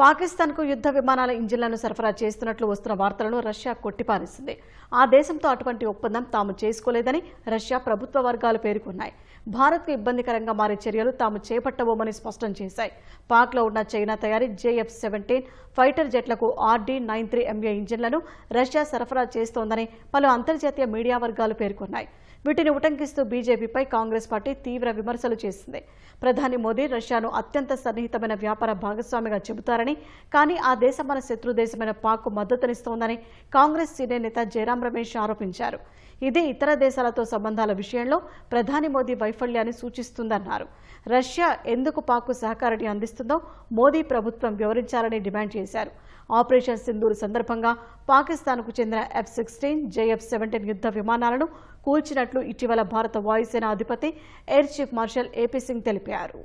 పాకిస్తాన్కు యుద్ధ విమానాల ఇంజిన్లను సరఫరా చేస్తున్నట్లు వస్తున్న వార్తలను రష్యా కొట్టిపారేసింది. ఆ దేశంతో అటువంటి ఒప్పందం తాము చేసుకోలేదని రష్యా ప్రభుత్వ వర్గాలు పేర్కొన్నాయి. భారత్కు ఇబ్బందికరంగా మారే చర్యలు తాము చేపట్టబోమని స్పష్టం చేశాయి. పాక్లో ఉన్న చైనా తయారీ జేఎఫ్ సెవెంటీన్ ఫైటర్ జెట్లకు ఆర్డీ నైన్ త్రీ ఎంఏ ఇంజిన్లను రష్యా సరఫరా చేస్తోందని పలు అంతర్జాతీయ మీడియా వర్గాలు పేర్కొన్నాయి. వీటిని ఉటంకిస్తూ బీజేపీపై కాంగ్రెస్ పార్టీ తీవ్ర విమర్శలు చేసింది. ప్రధాని మోదీ రష్యాను అత్యంత సన్నిహితమైన వ్యాపార భాగస్వామిగా చెబుతారని కానీ ఆ దేశం మన శత్రు దేశమైన పాక్కు మద్దతునిస్తోందని కాంగ్రెస్ సీనియర్ నేత జయరాం రమేష్ ఆరోపించారు. ఇది ఇతర దేశాలతో సంబంధాల విషయంలో ప్రధాని మోదీ వైఫల్యాన్ని సూచిస్తుందన్నారు. రష్యా ఎందుకు పాక్కు సహకారాన్ని అందిస్తుందో మోదీ ప్రభుత్వం వివరించాలని డిమాండ్ చేశారు. ఆపరేషన్ సింధూర్ సందర్భంగా పాకిస్తాన్కు చెందిన ఎఫ్ సిక్స్టీన్ జేఎఫ్ సెవెంటీన్ యుద్ధ విమానాలను కూల్చినట్లు ఇటీవల భారత వాయుసేన అధిపతి air chief marshal AP Singh తెలిపారు.